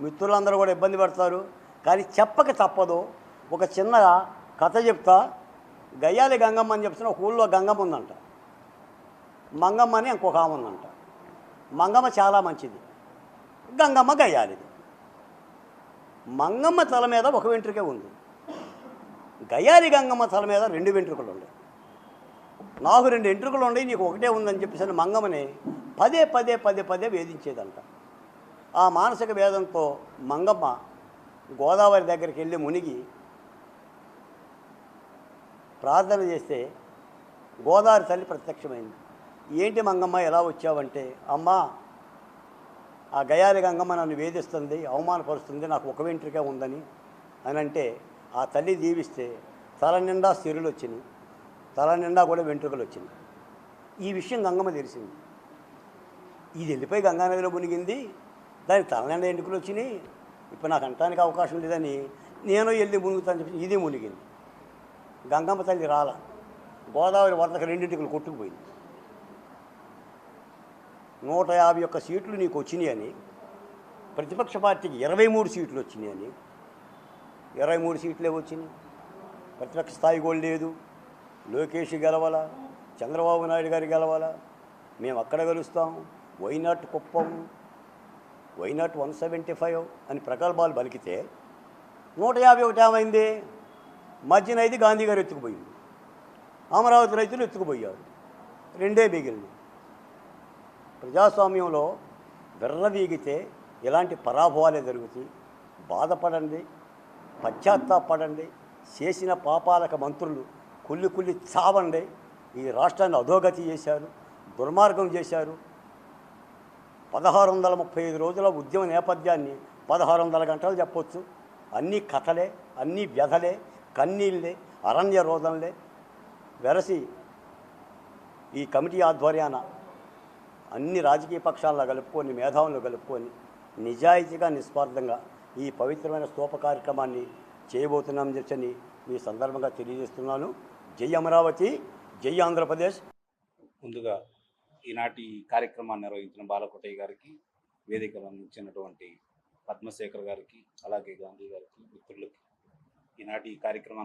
మిత్రులందరూ కూడా ఇబ్బంది పడతారు. కానీ చెప్పక తప్పదు. ఒక చిన్న కథ చెప్తా. గయ్యాలి గంగమ్మ అని చెప్తున్నా ఒక ఊళ్ళో గంగమ్మ ఉందంట. మంగమ్మ అని ఇంకొక ఆమె ఉందంట. మంగమ్మ చాలా మంచిది. గంగమ్మ గయ్యాలిది. మంగమ్మ తల మీద ఒక వెంట్రుకే ఉంది. గయ్యాలి గంగమ్మ తల మీద రెండు వెంట్రుకలు ఉన్నాయి. నాకు రెండు వెంట్రుకలు ఉన్నాయి. నీకు ఒకటే ఉందని చెప్పేసి మంగమ్మని పదే పదే పదే పదే వేధించేదంట. ఆ మానసిక వేదంతో మంగమ్మ గోదావరి దగ్గరికి వెళ్ళి మునిగి ప్రార్థన చేస్తే గోదావరి తల్లి ప్రత్యక్షమైంది. ఏంటి మంగమ్మ ఎలా వచ్చావంటే? అమ్మా ఆ గయాలి గంగమ్మ నన్ను వేధిస్తుంది అవమానపరుస్తుంది నాకు ఒక వెంట్రికే ఉందని. అని అంటే ఆ తల్లి దీవిస్తే తల నిండా సిరులు వచ్చినాయి. తల నిండా కూడా వెంట్రుకలు వచ్చినాయి. ఈ విషయం గంగమ్మ తెలిసింది. ఇది వెళ్ళిపోయి గంగానదిలో మునిగింది. దానికి తలనండి ఎన్నికలు వచ్చినాయి. ఇప్పుడు నాకు అంటానికి అవకాశం లేదని నేను వెళ్ళి మునుగుతాను చెప్పి ఇది మునిగింది. గంగమ్మ తల్లి రాల. గోదావరి వరదకు రెండింటికలు కొట్టుకుపోయింది. నూట యాభై ఒక్క సీట్లు నీకు వచ్చినాయి అని ప్రతిపక్ష పార్టీకి ఇరవై మూడు సీట్లు వచ్చినాయి అని ఇరవై మూడు సీట్లే వచ్చినాయి. ప్రతిపక్ష స్థాయి కూడా లేదు. లోకేష్ గెలవాలా? చంద్రబాబు నాయుడు గారు గెలవాలా? మేము అక్కడ గెలుస్తాం. Why not Kuppam? Why not one seventy five అని ప్రకల్పాలు పలికితే నూట యాభై ఒకటి ఏమైంది? మధ్యన అయితే గాంధీ గారు ఎత్తుకుపోయింది. అమరావతి రైతులు ఎత్తుకుపోయారు. రెండే మిగిలింది ప్రజాస్వామ్యంలో విర్రవీగితే ఇలాంటి పరాభవాలే జరుగుతాయి. బాధపడండి పశ్చాత్తాపడండి చేసిన పాపాలకు మంత్రులు కుల్లి కుల్లి చావండి. ఈ రాష్ట్రాన్ని అధోగతి చేశారు దుర్మార్గం చేశారు పదహారు వందల ముప్పై ఐదు రోజుల ఉద్యమ నేపథ్యాన్ని పదహారు వందల గంటలు చెప్పొచ్చు. అన్నీ కథలే అన్నీ వ్యధలే కన్నీళ్ళే అరణ్య రోధంలే వెరసి ఈ కమిటీ ఆధ్వర్యాన అన్ని రాజకీయ పక్షాల్లో కలుపుకొని మేధావులను కలుపుకొని నిజాయితీగా నిస్వార్థంగా ఈ పవిత్రమైన స్తూప కార్యక్రమాన్ని చేయబోతున్నాం చెప్పని మీ సందర్భంగా తెలియజేస్తున్నాను. జై అమరావతి జై ఆంధ్రప్రదేశ్. ముందుగా ఈనాటి కార్యక్రమాన్ని నిర్వహించిన బాలకోటయ్య గారికి వేదికలు అందించినటువంటి పద్మశేఖర్ గారికి అలాగే గాంధీ గారికి మిత్రులకి ఈనాటి ఈ కార్యక్రమాన్ని